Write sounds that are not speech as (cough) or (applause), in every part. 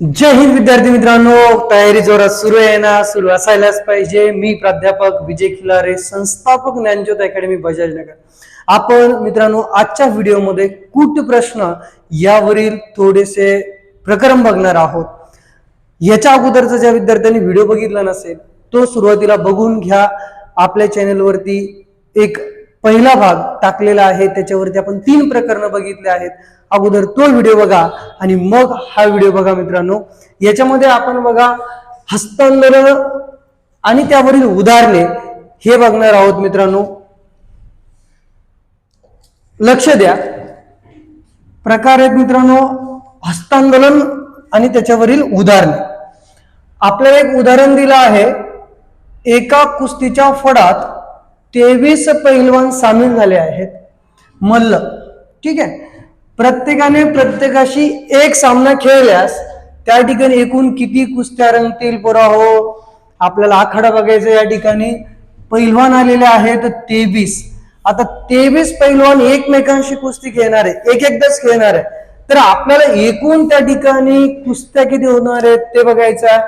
जय हिंद विद्यार्थी मित्रांनो तयारी जोरात सुरू आहे ना? सुरू असायलाच पाहिजे. मी प्राध्यापक विजय खिलारे संस्थापक ज्ञानज्योत अकॅडमी बजाज नगर. आपण मित्रांनो आजच्या व्हिडिओमध्ये कूट प्रश्न यावरील थोडेसे प्रकरण बघणार आहोत. याच्या अगोदरचा ज्या विद्यार्थ्यांनी व्हिडिओ बघितला नसेल तो सुरुवातीला बघून घ्या. आपल्या चॅनलवरती एक पहिला भाग टाकलेला आहे. त्याच्यावरती आपण तीन प्रकरणं बघितले आहेत. अगोदर तो व्हिडिओ बघा आणि मग हा व्हिडिओ बघा मित्रांनो. याच्यामध्ये आपण बघा हस्तांदोलन आणि त्यावरील उदाहरणे हे बघणार आहोत मित्रांनो. लक्ष द्या. प्रकार आहेत मित्रांनो हस्तांदोलन आणि त्याच्यावरील उदाहरणे. आपल्याला एक उदाहरण दिलं आहे. एका कुस्तीच्या फडात तेवीस पैलवान सामील झाले आहेत. मल्ल. ठीक आहे? प्रत्येकाने प्रत्येकाशी एक सामना खेळल्यास त्या ठिकाणी एकूण किती कुस्त्या रंगतील पुरा? हो आपल्याला आखाडा बघायचा या ठिकाणी. पैलवान आलेले आहेत तेवीस. आता तेवीस पैलवान एकमेकांशी कुस्ती खेळणार आहे. एक एकदाच खेळणार आहे. तर आपल्याला एकूण त्या ठिकाणी कुस्त्या किती होणार आहेत ते बघायचं आहे.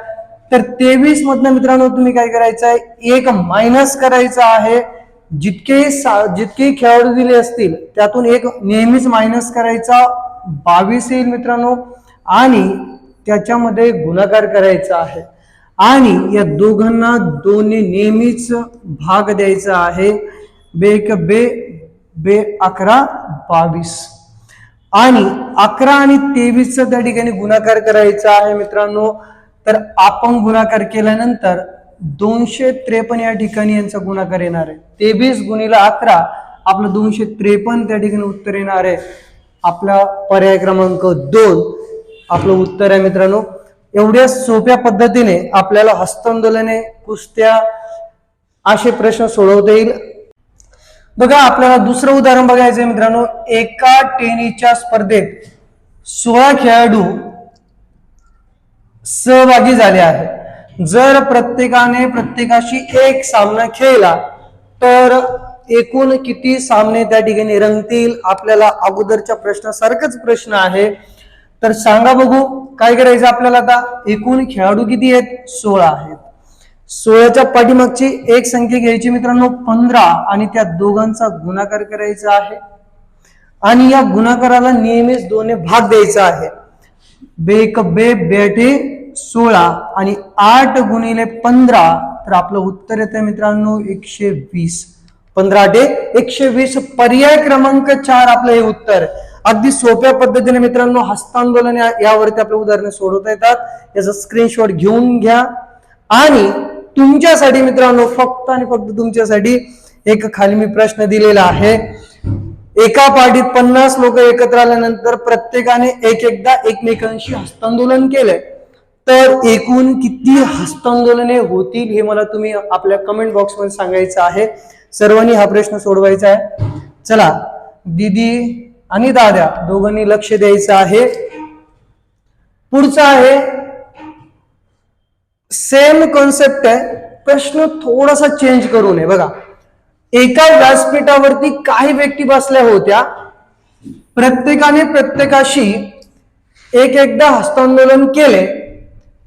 तर तेवीस मधनं मित्रांनो तुम्ही काय करायचं आहे एक मायनस करायचा आहे. जितके सा- जितके खेळाडू दिले असतील त्यातून एक नेहमीच मायनस करायचा. बावीस येईल मित्रांनो. आणि त्याच्यामध्ये गुणाकार करायचा आहे. आणि या दोघांना दोन्ही नेहमीच भाग द्यायचा आहे. बे एक बे बे अकरा बावीस. आणि अकरा आणि तेवीसचा त्या ठिकाणी गुणाकार करायचा आहे मित्रांनो. तर आपण गुणाकार केल्यानंतर दोनशे त्रेपन्न या ठिकाणी यांचा गुणाकार येणार आहे. तेवीस गुणिला अकरा आपलं दोनशे त्रेपन्न त्या ठिकाणी उत्तर येणार आहे. आपला पर्याय क्रमांक दोन आपलं उत्तर आहे मित्रांनो. एवढ्या सोप्या पद्धतीने आपल्याला हस्तांदोलने कुस्त्या असे प्रश्न सोडवता येईल. बघा आपल्याला दुसरं उदाहरण बघायचंय मित्रांनो. एका टेनिसच्या स्पर्धेत सोळा खेळाडू सहभागी झाले आहेत जर प्रत्येकाने प्रत्येकाशी एक सामना खेळला तर एकूण किती सामने त्या ठिकाणी रंगतील आपल्याला अगोदरच्या प्रश्नासारखंच प्रश्न आहे. तर सांगा बघू काय करायचं आपल्याला आता? एकूण खेळाडू किती आहेत? सोळा आहेत. सोळाच्या पाठीमागची एक संख्या घ्यायची मित्रांनो पंधरा. आणि त्या दोघांचा गुणाकार करायचा आहे. आणि या गुणाकाराला नेहमीच दोन्ही भाग द्यायचा आहे. बेक बे बेटे सोळा आणि आठ गुणिले पंधरा तर आपलं उत्तर येतं मित्रांनो एकशे वीस पंधरा डे एकशे वीस पर्याय क्रमांक चार आपलं हे उत्तर. अगदी सोप्या पद्धतीने मित्रांनो हस्तांदोलन यावरती आपले उदाहरणे सोडवता येतात. याचा स्क्रीनशॉट घेऊन घ्या. आणि तुमच्यासाठी मित्रांनो फक्त आणि फक्त तुमच्यासाठी एक खाली मी प्रश्न दिलेला आहे. एका पार्टीत पन्नास लोक एकत्र आल्यानंतर प्रत्येकाने एक एकदा एकमेकांशी हस्तांदोलन केलंय. तर एकूण किती हस्तांदोलने होतील हे मला तुम्ही आपल्या कमेंट बॉक्समध्ये सांगायचं आहे. सर्वांनी हा प्रश्न सोडवायचा आहे. चला दीदी आणि दादा दोघांनी लक्ष द्यायचं आहे. पुढचा आहे सेम कॉन्सेप्ट आहे. प्रश्न थोडासा चेंज करू नये बघा. एका व्यासपीठावरती काही व्यक्ती बसल्या होत्या. प्रत्येकाने प्रत्येकाशी एक एकदा हस्तांदोलन केले.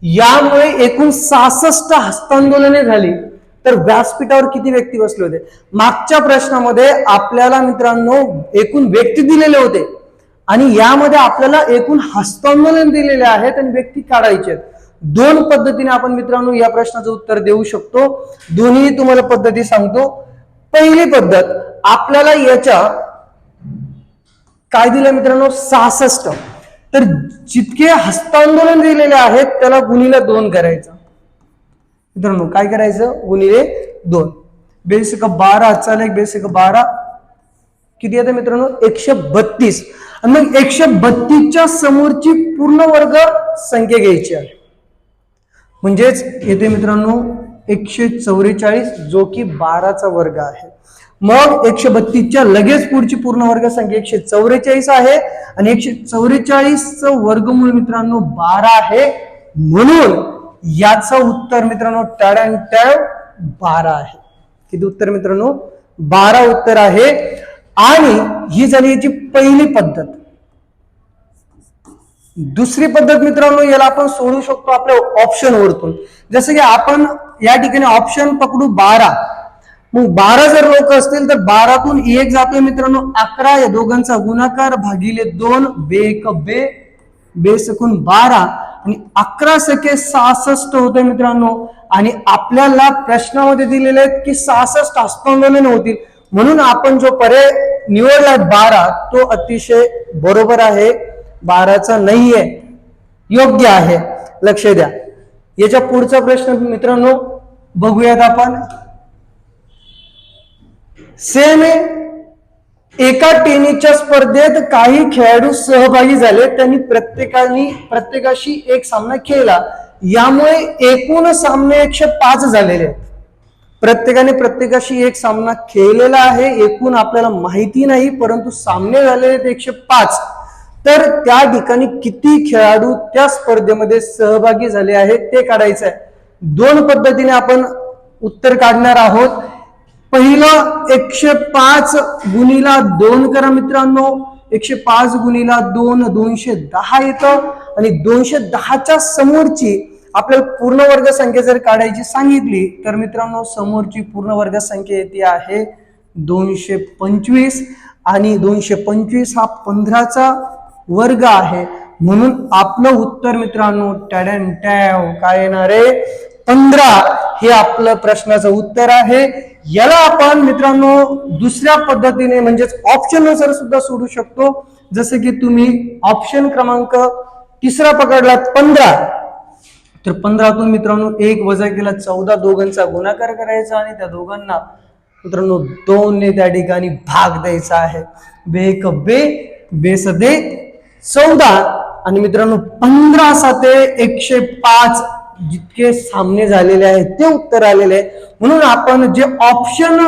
यामुळे एकूण सहासष्ट हस्तांदोलने झाली. तर व्यासपीठावर किती व्यक्ती बसले होते? मागच्या प्रश्नामध्ये आपल्याला मित्रांनो एकूण व्यक्ती दिलेले होते. आणि यामध्ये आपल्याला एकूण हस्तांदोलन दिलेले आहेत आणि व्यक्ती काढायचे आहेत. दोन पद्धतीने आपण मित्रांनो या प्रश्नाचं उत्तर देऊ शकतो. दोन्ही तुम्हाला पद्धती सांगतो. पहिली पद्धत आपल्याला याच्या काय दिलं मित्रांनो? सहासष्ट. तर जितके हस्तांदोलन दिलेले आहेत त्याला गुणीला दोन करायचं. मित्रांनो काय करायचं? गुणिले दोन. बेसिक बारा चालेल बेसिक बारा. किती येतं मित्रांनो? एकशे बत्तीस. आणि मग एकशे बत्तीसच्या समोरची पूर्ण वर्ग संख्या घ्यायची आहे. म्हणजेच येते मित्रांनो एकशे चौवेचाळीस जो की बाराचा वर्ग आहे. मग एकशे बत्तीसच्या लगेच पुढची पूर्ण वर्ग संख्या एकशे चौवेचाळीस आहे. आणि एकशे चौवेचाळीस वर्गमूळ मित्रांनो बारा आहे. म्हणून याचं उत्तर मित्रांनो टॅड टॅव बारा आहे. किती उत्तर मित्रांनो? बारा उत्तर आहे. आणि ही झाली याची पहिली पद्धत. दुसरी पद्धत मित्रांनो याला आपण सोडू शकतो आपल्या ऑप्शन वरतून. जसं की आपण या ठिकाणी ऑप्शन पकडू बारा. मग बारा जर लोक असतील तर बारातून एक जातोय मित्रांनो अकरा या दोघांचा गुणाकार भागिले दोन बे एक बे बे सकून बारा आणि अकरा सखे सहासष्ट होते मित्रांनो. आणि आपल्याला प्रश्नामध्ये दिलेले आहेत की सहासष्ट हस्तांदोलन होतील. म्हणून आपण जो पर्याय निवडला बारा तो अतिशय बरोबर आहे. बाराचा नाहीये. योग्य आहे. लक्ष द्या. याच्या पुढचा प्रश्न मित्रांनो बघूयात आपण. सेम एका टेनिसच्या स्पर्धेत काही खेळाडू सहभागी झाले. त्यांनी प्रत्येकाने प्रत्येकाशी एक सामना खेळला. यामुळे एकूण सामने एकशे पाच झालेले आहेत. प्रत्येकाने प्रत्येकाशी एक सामना खेळलेला आहे. एकूण आपल्याला माहिती नाही परंतु सामने झालेले आहेत एकशे पाच. तर त्या ठिकाणी किती खेळाडू त्या स्पर्धेमध्ये सहभागी झाले आहेत ते काढायचं आहे दोन पद्धतीने आपण उत्तर काढणार आहोत. पहिलं एकशे पाच गुणीला दोन करा मित्रांनो. एकशे पाच गुणीला दोन दोनशे दहा येतं. आणि दोनशे दहाच्या समोरची आपल्याला पूर्ण वर्ग संख्या जर काढायची सांगितली तर मित्रांनो समोरची पूर्ण वर्ग संख्या येते आहे दोनशे पंचवीस. आणि दोनशे पंचवीस हा पंधराचा वर्ग आहे. म्हणून आपलं उत्तर मित्रांनो टॅडन टॅव. काय येणार आहे? पंधरा. हे आपलं प्रश्नाचं उत्तर आहे. याला आपण मित्रांनो दुसऱ्या पद्धतीने म्हणजेच ऑप्शननुसार सुद्धा सोडू शकतो. जसं की तुम्ही ऑप्शन क्रमांक तिसरा पकडला पंधरा. तर पंधरातून मित्रांनो एक वजा केला चौदा दोघांचा गुणाकार करायचा आणि त्या दोघांना मित्रांनो दोन ने त्या ठिकाणी भाग द्यायचा आहे. बे एक बे बेस दे चौदा. आणि मित्रांनो पंधरा साते एकशे पाच. जितके सामने झालेले आहेत ते उत्तर आलेले आहे म्हणून आपण जे ऑप्शन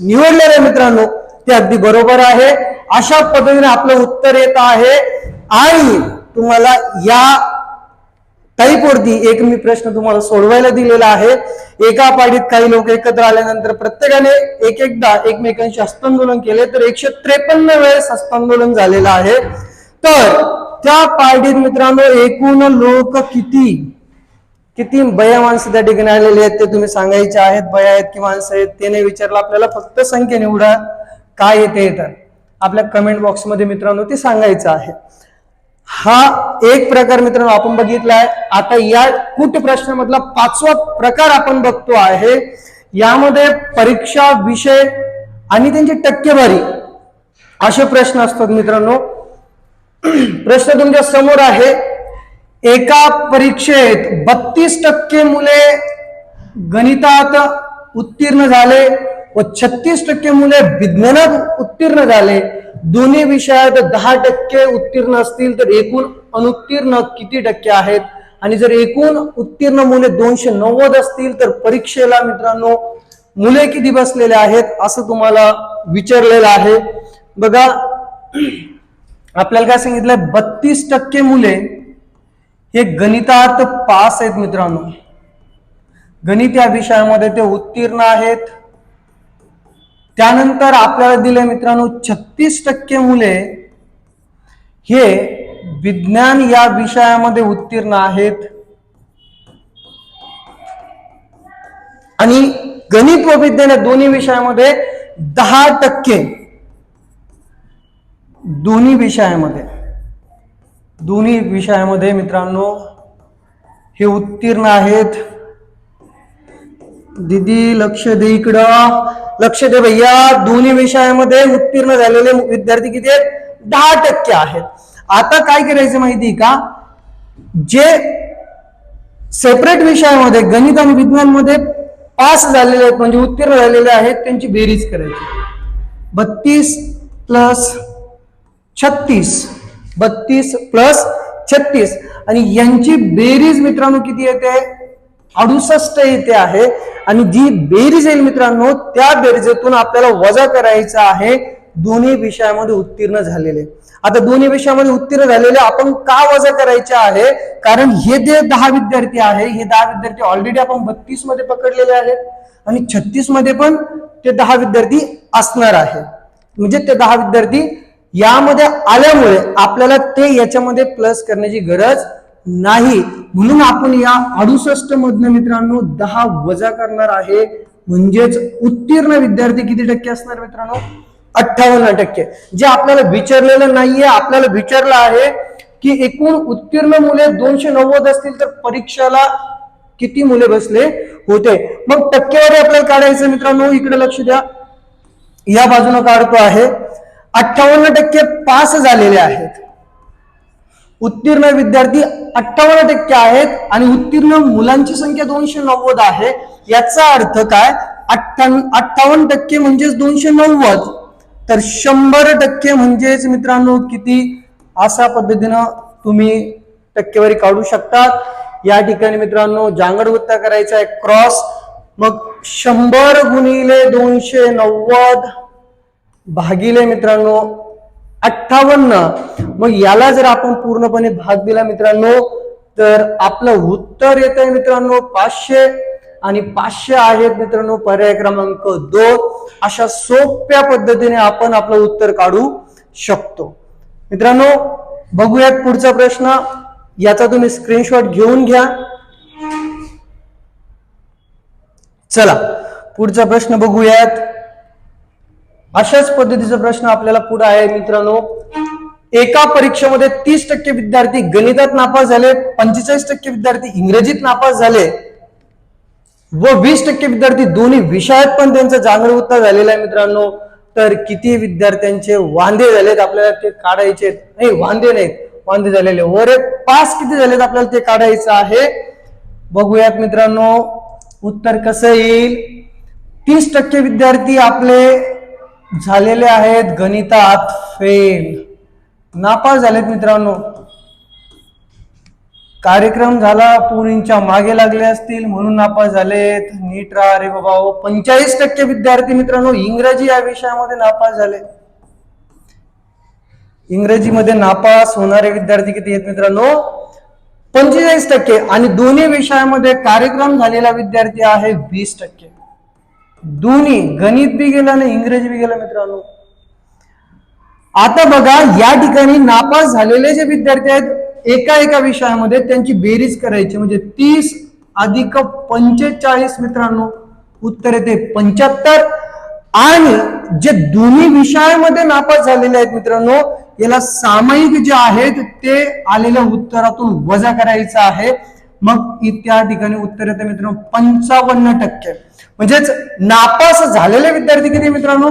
निवडलेले आहे मित्रांनो ते अगदी बरोबर आहे. अशा पद्धतीने आपलं उत्तर येत आहे. आणि तुम्हाला या टाईपवरती एक मी प्रश्न तुम्हाला सोडवायला दिलेला आहे. एका पाडीत काही लोक एकत्र आल्यानंतर प्रत्येकाने एक एकदा एकमेकांशी हस्तांदोलन केले तर एकशे त्रेपन्न वेळेस हस्तांदोलन झालेलं आहे. तर त्या पार्टीत मित्रांनो एकूण लोक किती? किती बया माणसं त्या ठिकाणी आलेली आहेत ते तुम्ही सांगायचे आहेत बया आहेत की माणसं आहेत ते नाही विचारलं. आपल्याला फक्त संख्या निवडा काय येते. तर आपल्या कमेंट बॉक्समध्ये मित्रांनो ते सांगायचं आहे. हा एक प्रकार मित्रांनो आपण बघितलाय. आता या कुट प्रश्नामधला पाचवा प्रकार आपण बघतो आहे. यामध्ये परीक्षा विषय आणि त्यांची टक्केवारी असे प्रश्न असतात मित्रांनो. (clears throat) प्रश्न तुमच्यासमोर आहे. एका परीक्षेत बत्तीस टक्के मुले गणितात उत्तीर्ण झाले व छत्तीस टक्के मुले विज्ञानात उत्तीर्ण झाले. दोन्ही विषयात दहा टक्के उत्तीर्ण असतील तर एकूण अनुत्तीर्ण किती टक्के आहेत? आणि जर एकूण उत्तीर्ण मुले दोनशे नव्वद असतील तर परीक्षेला मित्रांनो मुले किती बसलेले आहेत असं तुम्हाला विचारलेलं आहे. बघा आपल्याला काय सांगितलंय? बत्तीस टक्के मुले हे गणितात पास आहेत मित्रांनो. गणित या विषयामध्ये ते उत्तीर्ण आहेत. त्यानंतर आपल्याला दिले मित्रांनो छत्तीस टक्के मुले हे विज्ञान या विषयामध्ये उत्तीर्ण आहेत. आणि गणित व विज्ञान या दोन्ही विषयामध्ये दहा टक्के. दोन्ही विषयामध्ये. दोन्ही विषयामध्ये मित्रांनो हे उत्तीर्ण आहेत. दीदी लक्ष दे इकडं. लक्ष दे भैया. दोन्ही विषयामध्ये उत्तीर्ण झालेले विद्यार्थी किती आहेत? दहा टक्के आहेत. आता काय करायचं माहिती का? जे सेपरेट विषयामध्ये गणित आणि विज्ञानमध्ये पास झालेले आहेत म्हणजे उत्तीर्ण झालेले आहेत त्यांची बेरीज करायची. बत्तीस प्लस छत्तीस. बत्तीस प्लस छत्तीस. आणि यांची बेरीज मित्रांनो किती येते? अडुसष्ट येते आहे. आणि जी बेरीज येईल मित्रांनो त्या बेरीजेतून आपल्याला वजा करायचं आहे. दोन्ही विषयामध्ये उत्तीर्ण झालेले. आता दोन्ही विषयामध्ये उत्तीर्ण झालेले आपण का वजा करायचे आहे? कारण हे जे दहा विद्यार्थी आहे हे दहा विद्यार्थी ऑलरेडी आपण बत्तीसमध्ये पकडलेले आहेत. आणि छत्तीसमध्ये पण ते दहा विद्यार्थी असणार आहे. म्हणजे ते दहा विद्यार्थी यामध्ये आल्यामुळे आपल्याला ते याच्यामध्ये प्लस करण्याची गरज नाही. म्हणून आपण या अडुसष्ट मधनं मित्रांनो दहा वजा करणार आहे. म्हणजेच उत्तीर्ण विद्यार्थी किती टक्के असणार मित्रांनो? अठ्ठावन्न टक्के. जे आपल्याला विचारलेलं नाहीये आपल्याला विचारलं आहे की एकूण उत्तीर्ण मुले दोनशे नव्वद असतील तर परीक्षेला किती मुले बसले होते? मग टक्केवारी आपल्याला काढायचं मित्रांनो इकडे लक्ष द्या. या बाजूने काढतो आहे. अठ्ठावन्न टक्के पास झालेले आहेत. उत्तीर्ण विद्यार्थी अठ्ठावन्न टक्के आहेत आणि उत्तीर्ण मुलांची संख्या दोनशे नव्वद आहे. याचा अर्थ काय? अठ्ठावन्न टक्के म्हणजेच दोनशे नव्वद. तर शंभर टक्के म्हणजेच मित्रांनो किती? अशा पद्धतीनं तुम्ही टक्केवारी काढू शकतात. या ठिकाणी मित्रांनो जांगडगुत्ता करायचा आहे. क्रॉस. मग शंभर गुणिले दोनशे नव्वद. भागिले मित्रांनो अठ्ठावन्न. मग याला जर आपण पूर्णपणे भाग दिला मित्रांनो तर आपलं उत्तर येत आहे मित्रांनो पाचशे आणि पाचशे आहेत मित्रांनो पर्याय क्रमांक दोन. अशा सोप्या पद्धतीने आपण आपलं उत्तर काढू शकतो. मित्रांनो बघूयात पुढचा प्रश्न. याचा तुम्ही स्क्रीनशॉट घेऊन घ्या. चला पुढचा प्रश्न बघूयात. अशाच पद्धतीचा प्रश्न आपल्याला पुढे आहे मित्रांनो. एका परीक्षेमध्ये तीस टक्के विद्यार्थी गणितात नापास झाले पंचेचाळीस टक्के विद्यार्थी इंग्रजीत नापास झाले व वीस टक्के विद्यार्थी दोन्ही विषयात पण त्यांचा जांगड उत्तर झालेला आहे मित्रांनो. तर किती विद्यार्थ्यांचे वांदे झालेत आपल्याला ते काढायचे नाही वांदे नाहीत वांदे झालेले. वर पास किती झालेत आपल्याला ते काढायचं आहे. बघूयात मित्रांनो. उत्तर कसं येईल? तीस टक्के विद्यार्थी आपले झालेले आहेत गणितात फेल नापास झालेत मित्रांनो. कार्यक्रम झाला पोरींच्या मागे लागले असतील म्हणून नापास झालेत. नीट राहा रे बाबा हो. पंचाळीस टक्के विद्यार्थी मित्रांनो इंग्रजी या विषयामध्ये नापास झाले. इंग्रजीमध्ये नापास होणारे विद्यार्थी किती आहेत मित्रांनो? पंचेचाळीस टक्के. आणि दोन्ही विषयामध्ये कार्यक्रम झालेला विद्यार्थी आहे वीस टक्के. दोन्ही गणित बी गेला आणि इंग्रजी बी गेला मित्रांनो. आता बघा या ठिकाणी नापास झालेले जे विद्यार्थी आहेत एका एका विषयामध्ये त्यांची बेरीज करायची. म्हणजे तीस अधिक पंचेचाळीस मित्रांनो उत्तर येते पंच्याहत्तर. आणि जे दोन्ही विषयामध्ये नापास झालेले आहेत मित्रांनो याला सामायिक जे आहेत ते आलेल्या उत्तरातून वजा करायचं आहे. मग त्या ठिकाणी उत्तर येते मित्रांनो पंचावन्न टक्के. म्हणजेच नापास झालेले विद्यार्थी किती मित्रांनो?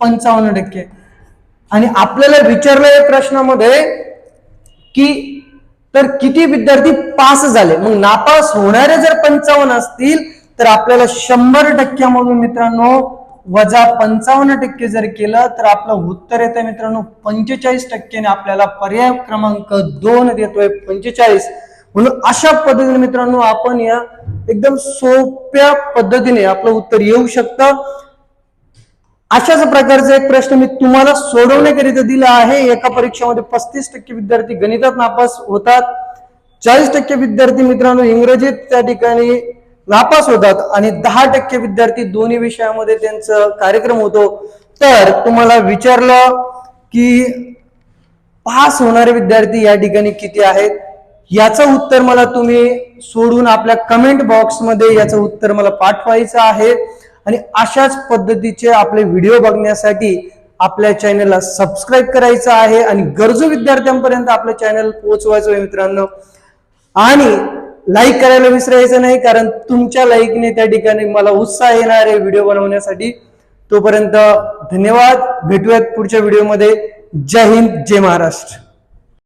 पंचावन्न टक्के. आणि आपल्याला विचारलं या प्रश्नामध्ये की तर किती विद्यार्थी पास झाले? मग नापास होणारे जर पंचावन्न असतील तर आपल्याला शंभर टक्क्यामधून मित्रांनो वजा पंचावन्न टक्के जर केलं तर आपलं उत्तर येतं मित्रांनो पंचेचाळीस टक्क्याने आपल्याला पर्याय क्रमांक दोन देतोय पंचेचाळीस. म्हणून अशा पद्धतीने मित्रांनो आपण या एकदम सोप्या पद्धतीने आपलं उत्तर येऊ शकतं. अशाच प्रकारचा एक प्रश्न मी तुम्हाला सोडवण्याकरिता दिला आहे. एका परीक्षेमध्ये पस्तीस टक्के विद्यार्थी गणितात नापास होतात. चाळीस टक्के विद्यार्थी मित्रांनो इंग्रजीत त्या ठिकाणी नापास होतात आणि दहा टक्के विद्यार्थी दोन्ही विषयामध्ये त्यांचं कार्यक्रम होतो. तर तुम्हाला विचारलं की पास होणारे विद्यार्थी या ठिकाणी किती आहेत? याचं उत्तर मला तुम्ही सोडून आपल्या कमेंट बॉक्समध्ये याचं उत्तर मला पाठवायचं आहे. आणि अशाच पद्धतीचे आपले व्हिडिओ बघण्यासाठी आपल्या चॅनलला सबस्क्राईब करायचं आहे. आणि गरजू विद्यार्थ्यांपर्यंत आपलं चॅनल पोहोचवायचं आहे मित्रांनो. आणि लाईक करायला विसरायचं नाही कारण तुमच्या लाईकने त्या ठिकाणी मला उत्साह येणार आहे व्हिडिओ बनवण्यासाठी. तोपर्यंत धन्यवाद. भेटूयात पुढच्या व्हिडिओमध्ये जय हिंद जय महाराष्ट्र.